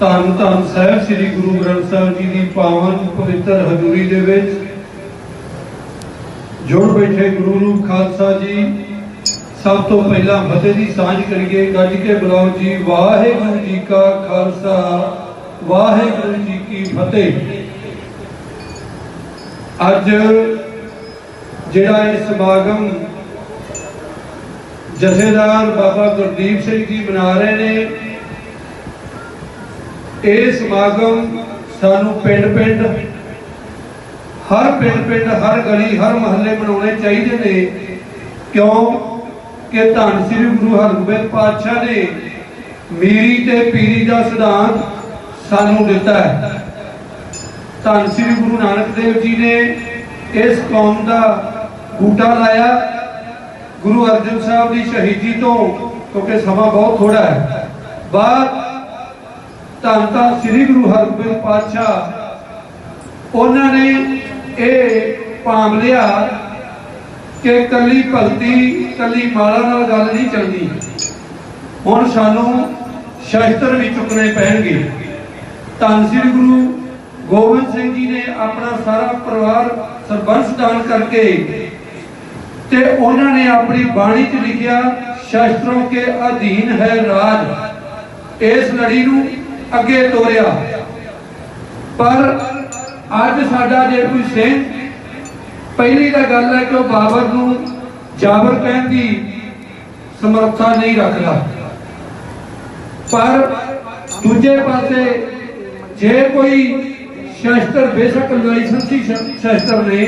ਧੰਨ ਧੰਨ ਸਾਹਿਬ ਸ੍ਰੀ ਗੁਰੂ ਗ੍ਰੰਥ ਸਾਹਿਬ ਜੀ ਦੀ ਪਾਵਨ ਪਵਿੱਤਰ ਹਜ਼ੂਰੀ ਦੇ ਵਿੱਚ। ਜੋੜ ਬੈਠੇ ਗੁਰੂ ਰੂਪ ਖਾਲਸਾ ਜੀ, ਸਭ ਤੋਂ ਪਹਿਲਾਂ ਫਤਿਹ ਦੀ ਸਾਂਝ ਕਰੀਏ। ਗੱਜ ਕੇ ਬੁਲਾਓ ਜੀ, ਵਾਹਿਗੁਰੂ ਜੀ ਕਾ ਖਾਲਸਾ, ਵਾਹਿਗੁਰੂ ਜੀ ਕੀ ਫਤਿਹ। ਅੱਜ ਜਿਹੜਾ ਇਹ ਸਮਾਗਮ ਜਥੇਦਾਰ ਬਾਬਾ ਗੁਰਦੀਪ ਸਿੰਘ ਜੀ ਮਨਾ ਰਹੇ ਨੇ ਇਹ ਸਮਾਗਮ ਸਾਨੂੰ ਪਿੰਡ-ਪਿੰਡ ਹਰ ਪਿੰਡ-ਪਿੰਡ ਹਰ ਗਲੀ, ਹਰ ਮਹੱਲੇ ਮਨਾਉਣੇ ਚਾਹੀਦੇ ਨੇ। ਕਿਉਂ? ਕਿ ਧੰਨ ਸ੍ਰੀ ਗੁਰੂ ਹਰਗੋਬਿੰਦ ਪਾਤਸ਼ਾਹ ਨੇ ਮੀਰੀ ਤੇ ਪੀਰੀ ਦਾ ਸਿਧਾਂਤ ਸਾਨੂੰ ਦਿੱਤਾ ਹੈ। ਧੰਨ ਸ੍ਰੀ ਗੁਰੂ ਨਾਨਕ ਦੇਵ ਜੀ ਨੇ ਇਸ ਕੌਮ ਦਾ ਬੂਟਾ ਲਾਇਆ। ਗੁਰੂ ਅਰਜਨ ਸਾਹਿਬ ਦੀ ਸ਼ਹੀਦੀ ਤੋਂ, ਕਿਉਂਕਿ ਸਮਾਂ ਬਹੁਤ ਥੋੜਾ ਹੈ। ਬਾਅਦ ਧੰਨ ਧੰਨ ਸ੍ਰੀ ਗੁਰੂ ਹਰਗੋਬਿੰਦ ਪਾਤਸ਼ਾਹ। ਉਹਨਾਂ ਨੇ ਇਹ ਪਾਮ ਲਿਆ ਕਿ ਕੱਲੀ ਭਗਤੀ, ਕੱਲੀ ਮਾਲਾ ਨਾਲ ਗੱਲ ਨਹੀਂ ਚੱਲਦੀ। ਹੁਣ ਸਾਨੂੰ ਸ਼ਸਤਰ ਵੀ ਚੁੱਕਣੇ ਪੈਣਗੇ। ਧੰਨ ਸ੍ਰੀ ਗੁਰੂ ਗੋਬਿੰਦ ਸਿੰਘ ਜੀ ਨੇ ਆਪਣਾ ਸਾਰਾ ਪਰਿਵਾਰ ਸਰਬੰਸ ਦਾਨ ਕਰਕੇ ਤੇ ਉਹਨਾਂ ਨੇ ਆਪਣੀ ਬਾਣੀ 'ਚ ਲਿਖਿਆ, ਸ਼ਸਤਰੋਂ ਕੇ ਅਧੀਨ ਹੈ ਰਾਜ। ਇਸ ਲੜੀ ਨੂੰ ਅੱਗੇ ਤੋਰਿਆ। ਪਰ ਅੱਜ ਸਾਡਾ ਜੇ ਕੋਈ ਸਿੰਘ, ਪਹਿਲੀ ਤਾਂ ਗੱਲ ਹੈ ਕਿ ਉਹ ਬਾਬਰ ਨੂੰ ਜਾਬਰ ਕਹਿਣ ਦੀ ਸਮਰੱਥਾ ਨਹੀਂ ਰੱਖਦਾ। ਪਰ ਦੂਜੇ ਪਾਸੇ ਜੇ ਕੋਈ ਸ਼ਸਤਰ, ਬੇਸ਼ੱਕ ਲਾਇਸੈਂਸੀ ਸ਼ਸਤਰ ਨੇ,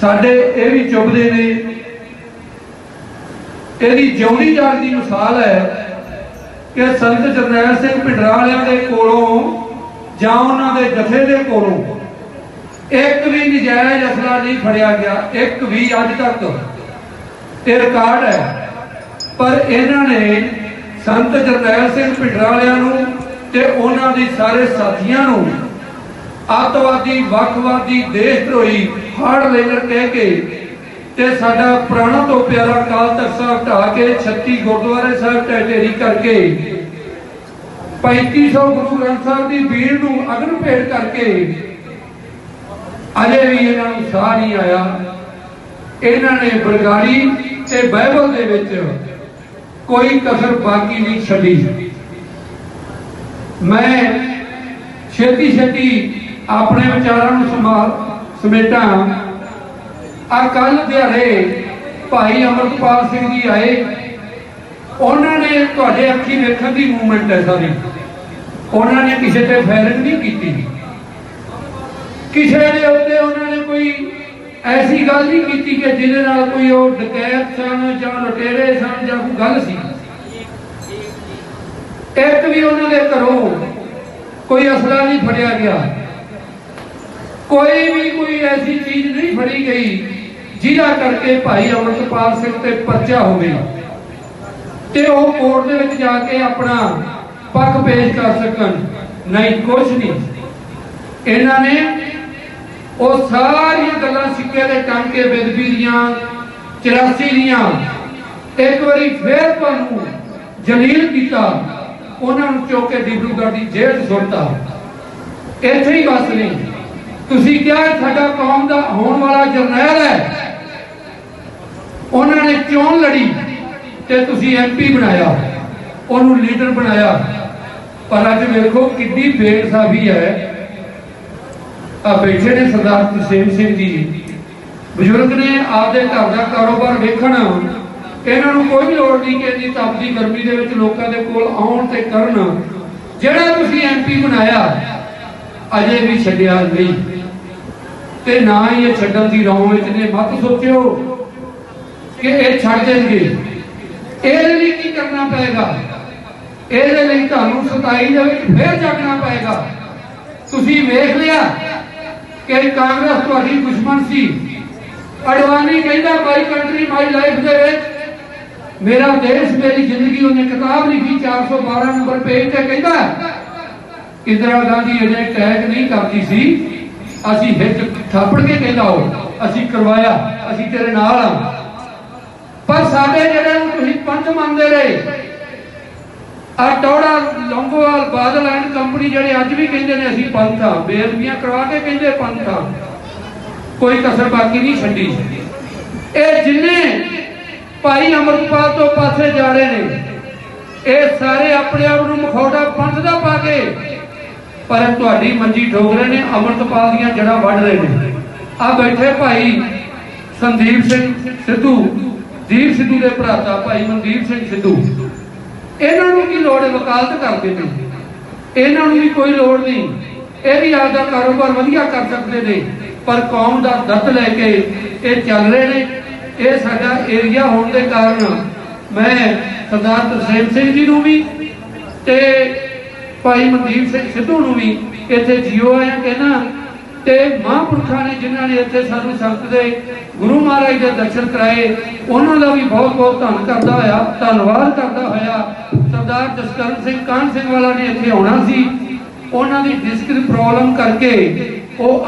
ਸਾਡੇ ਇਹ ਵੀ ਚੁੱਭਦੇ ਨੇ। ਇਹਦੀ ਜਿਉਣੀ ਜਾਗਦੀ ਮਿਸਾਲ ਹੈ ਕਿ ਸੰਤ ਜਰਨੈਲ ਸਿੰਘ ਭਿੰਡਰਾਂ ਵਾਲਿਆਂ ਦੇ ਕੋਲੋਂ ਜਾਂ ਉਹਨਾਂ ਦੇ ਜਥੇ ਦੇ ਕੋਲੋਂ ਇੱਕ ਵੀ ਨਜਾਇਜ਼ ਅਸਲਾ ਨਹੀਂ ਫੜਿਆ ਗਿਆ, ਇੱਕ ਵੀ ਅੱਜ ਤੱਕ ਇਹ ਰਿਕਾਰਡ ਹੈ। ਪਰ ਇਹਨਾਂ ਨੇ ਸੰਤ ਜਰਨੈਲ ਸਿੰਘ ਭਿੰਡਰਾਂ ਵਾਲਿਆਂ ਨੂੰ ਤੇ ਉਹਨਾਂ ਦੇ ਸਾਰੇ ਸਾਥੀਆਂ ਨੂੰ ਆਤਵਾਦੀ ਵੱਖਵਾਦੀ, ਦੇਸ਼ ਧਰੋਹੀ ਹਾਰਡ ਲੈਨਰ ਕਹਿ ਕੇ ਤੇ ਸਾਡਾ ਪੁਰਾਣਾ ਤੋਂ ਪਿਆਰਾ ਕਾਲ ਤਖਤ ਸਾਹਿਬ ਢਾ ਕੇ 36 ਗੁਰਦੁਆਰੇ ਸਾਹਿਬ ਢਹਿ ਕਰਕੇ 3500 ਗੁਰੂ ਗ੍ਰੰਥ ਸਾਹਿਬ ਦੀ ਭੀੜ ਨੂੰ ਅਗਨ ਭੇਟ ਕਰਕੇ ਅਜੇ ਵੀ ਇਹਨਾਂ ਨੂੰ ਸਾਹ ਨਹੀਂ ਆਇਆ। ਇਹਨਾਂ ਨੇ ਬਰਗਾੜੀ ਤੇ ਬਾਈਬਲ ਦੇ ਵਿੱਚ ਕੋਈ ਕਸਰ ਬਾਕੀ ਨਹੀਂ ਛੱਡੀ। ਮੈਂ ਛੇਤੀ ਛੇਤੀ ਆਪਣੇ ਵਿਚਾਰਾਂ ਨੂੰ ਸੰਭਾਲ ਸਮੇਟਾਂ। ਆ ਕੱਲ ਦਿਹਾੜੇ ਭਾਈ ਅਮਰਪਾਲ ਸਿੰਘ ਜੀ ਆਏ। ਉਹਨਾਂ ਨੇ ਤੁਹਾਡੇ ਅੱਖੀ ਵੇਖਣ ਦੀ ਮੂਵਮੈਂਟ ਹੈ ਸਾਰੀ। ਉਹਨਾਂ ਨੇ ਕਿਸੇ ਤੇ ਫਾਇਰਿੰਗ ਨਹੀਂ ਕੀਤੀ। ਕਿਸੇ ਦੇ ਉੱਤੇ ਉਹਨਾਂ ਨੇ ਕੋਈ ਐਸੀ ਗੱਲ ਨਹੀਂ ਕੀਤੀ ਕਿ ਜਿਹਦੇ ਨਾਲ ਕੋਈ ਉਹ ਡਕੈਤ ਸਨ ਜਾਂ ਲੁਟੇਰੇ ਸਨ ਜਾਂ ਕੋਈ ਗੱਲ ਸੀ। ਇੱਕ ਵੀ ਉਹਨਾਂ ਦੇ ਘਰੋਂ ਕੋਈ ਅਸਲਾ ਨਹੀਂ ਫੜਿਆ ਗਿਆ। ਕੋਈ ਵੀ ਕੋਈ ਐਸੀ ਚੀਜ਼ ਨਹੀਂ ਫੜੀ ਗਈ ਜਿਹਦਾ ਕਰਕੇ ਭਾਈ ਅਮਰਪਾਲ ਸਿੰਘ ਤੇ ਪਰਚਾ ਹੋਵੇ ਤੇ ਉਹ ਕੋਰਟ ਦੇ ਵਿੱਚ ਜਾ ਕੇ ਆਪਣਾ ਪੱਖ ਪੇਸ਼ ਕਰ ਸਕਣ। ਨਹੀਂ ਕੁਝ ਨਹੀਂ। ਇਹਨਾਂ ਨੇ ਉਹ ਸਾਰੀਆਂ ਗੱਲਾਂ ਸਿੱਕੇ ਦੇ ਟਾਂਕੇ ਬੇਦਬੀ ਦੀਆਂ 84 ਦੀਆਂ, ਇੱਕ ਵਾਰੀ ਫੇਰ ਤੁਹਾਨੂੰ ਜਲੀਲ ਕੀਤਾ, ਉਹਨਾਂ ਨੂੰ ਚੁੱਕ ਕੇ ਡਿਬਰੂਗੜ੍ਹ ਦੀ ਜੇਲ੍ਹ 'ਚ ਸੁੱਟਤਾ। ਇੱਥੇ ਹੀ ਬਸ ਨਹੀਂ। ਤੁਸੀਂ ਕਿਹਾ ਸਾਡਾ ਕੌਮ ਦਾ ਹੋਣ ਵਾਲਾ ਜਰਨੈਲ ਹੈ। ਉਹਨਾਂ ਨੇ ਚੋਣ ਲੜੀ ਤੇ ਤੁਸੀਂ ਐਮਪੀ ਬਣਾਇਆ। ਉਹਨੂੰ ਲੀਡਰ ਬਣਾਇਆ। ਪਰ ਅੱਜ ਵੇਖੋ ਕਿੰਨੀ ਬੇਇਨਸਾਫੀ ਹੈ। ਆ ਬੈਠੇ ਨੇ ਸਰਦਾਰ ਤਰਸੇਮ ਸਿੰਘ ਜੀ। ਬਜ਼ੁਰਗ ਨੇ ਆਪਦੇ ਘਰ ਦਾ ਕਾਰੋਬਾਰ ਵੇਖਣ। ਇਹਨਾਂ ਨੂੰ ਕੋਈ ਲੋੜ ਨਹੀਂ ਕਿ ਇੰਨੀ ਤਪਦੀ ਗਰਮੀ ਦੇ ਵਿੱਚ ਲੋਕਾਂ ਦੇ ਕੋਲ ਆਉਣ ਤੇ ਕਰਨ। ਜਿਹੜਾ ਤੁਸੀਂ ਐਮਪੀ ਬਣਾਇਆ, ਅਜੇ ਵੀ ਛੱਡਿਆ ਨਹੀਂ। ਤੇ ਨਾ ਹੀ ਇਹ ਛੱਡਣ ਦੀ ਰੌਂ ਵਿੱਚ ਨੇ। ਮਤ ਸੋਚਿਓ ਕਿ ਇਹ ਛੱਡ ਦੇਣਗੇ। ਇਹਦੇ ਲਈ ਕੀ ਕਰਨਾ ਪਏਗਾ? ਇਹਦੇ ਲਈ ਤੁਹਾਨੂੰ 27 ਦੇ ਵਿੱਚ ਫੇਰ ਜਾਗਣਾ ਪਏਗਾ। ਤੁਸੀਂ ਵੇਖ ਲਿਆ ਕਿ ਕਾਂਗਰਸ ਤੁਹਾਡੀ ਦੁਸ਼ਮਣ ਸੀ। ਅਡਵਾਨੀ ਕਹਿੰਦਾ ਮਾਈ ਕੰਟਰੀ ਮਾਈ ਲਾਈਫ ਦੇ ਵਿੱਚ ਮੇਰਾ ਦੇਸ਼, ਮੇਰੀ ਜ਼ਿੰਦਗੀ ਉਹਨੇ ਕਿਤਾਬ ਲਿਖੀ 412 ਨੰਬਰ ਪੇਜ ਤੇ ਕਹਿੰਦਾ, ਇੰਦਰਾ ਗਾਂਧੀ ਅਜੇ ਅਟੈਕ ਨਹੀਂ ਕਰਦੀ ਸੀ। ਅਸੀਂ ਹਿੱਟ ਥਾਪੜ ਕੇ ਕਹਿੰਦਾ ਉਹ ਅਸੀਂ ਕਰਵਾਇਆ, ਅਸੀਂ ਤੇਰੇ ਨਾਲ ਆ ਪਰ ਸਾਡੇ ਜਿਹੜੇ ਤੁਸੀਂ ਪੰਥ ਮੰਨਦੇ ਰਹੇ ਆ ਟੌੜਾ ਲੰਗੋਵਾਲ ਬਾਦਲ ਐਂਡ ਕੰਪਨੀ ਜਿਹੜੇ ਅੱਜ ਵੀ ਕਹਿੰਦੇ ਨੇ ਅਸੀਂ ਪੰਥ ਆ ਬੇਅਦਬੀਆਂ ਕਰਵਾ ਕੇ ਕਹਿੰਦੇ ਪੰਥ। ਆ ਕੋਈ ਕਸਰ ਬਾਕੀ ਨਹੀਂ ਛੱਡੀ। ਇਹ ਜਿੰਨੇ ਭਾਈ ਅਮਰਪਾਲ ਤੋਂ ਪਾਸੇ ਜਾ ਰਹੇ ਨੇ, ਇਹ ਸਾਰੇ ਆਪਣੇ ਆਪ ਨੂੰ ਮਖੌੜਾ ਪੰਥ ਦਾ ਪਾ ਕੇ, ਪਰ ਤੁਹਾਡੀ ਮੰਜੀ ਠੋਕ ਰਹੇ ਨੇ, ਅਮਰਤਪਾਲ ਦੀਆਂ ਜੜ੍ਹਾਂ ਵੱਢ ਰਹੇ ਨੇ। ਆ ਬੈਠੇ ਭਾਈ ਸੰਦੀਪ ਸਿੰਘ ਸਿੱਧੂ, ਦੀਪ ਸਿੱਧੂ ਦੇ ਭਰਾਤਾ ਭਾਈ ਮਨਦੀਪ ਸਿੰਘ ਸਿੱਧੂ। ਇਹਨਾਂ ਨੂੰ ਕੀ ਲੋੜ ਹੈ ਵਕਾਲਤ ਕਰਦੇ ਨੇ ਇਹਨਾਂ ਨੂੰ ਵੀ ਕੋਈ ਲੋੜ ਨਹੀਂ। ਇਹ ਵੀ ਆਪਦਾ ਕਾਰੋਬਾਰ ਵਧੀਆ ਕਰ ਸਕਦੇ ਨੇ, ਪਰ ਕੌਮ ਦਾ ਦਰਦ ਲੈ ਕੇ ਇਹ ਚੱਲ ਰਹੇ ਨੇ। ਇਹ ਸਾਡਾ ਏਰੀਆ ਹੋਣ ਦੇ ਕਾਰਨ ਮੈਂ ਸਰਦਾਰ ਤਰਸੇਮ ਸਿੰਘ ਜੀ ਨੂੰ ਵੀ ਤੇ ਭਾਈ ਮਨਦੀਪ ਸਿੰਘ ਸਿੱਧੂ ਨੂੰ ਵੀ ਇੱਥੇ ਜਿਉ ਆਇਆ ਕਹਿਣਾ ਤੇ ਮਹਾਂਪੁਰਖਾਂ ਨੇ ਜਿਨ੍ਹਾਂ ਨੇ ਇੱਥੇ ਸਾਨੂੰ ਸੰਤ ਦੇ ਗੁਰੂ ਮਹਾਰਾਜ ਦੇ ਦਰਸ਼ਨ ਕਰਾਏ, ਉਹਨਾਂ ਦਾ ਵੀ ਬਹੁਤ ਬਹੁਤ ਧੰਨ ਕਰਦਾ ਹੋਇਆ, ਧੰਨਵਾਦ ਕਰਦਾ ਹੋਇਆ। ਸਰਦਾਰ ਜਸਕਰਨ ਸਿੰਘ, ਕਾਹਨ ਸਿੰਘ ਵਾਲਾ ਨੇ ਇੱਥੇ ਆਉਣਾ ਸੀ। ਉਹਨਾਂ ਦੀ ਡਿਸਕ ਦੀ ਪ੍ਰੋਬਲਮ ਕਰਕੇ ਉਹ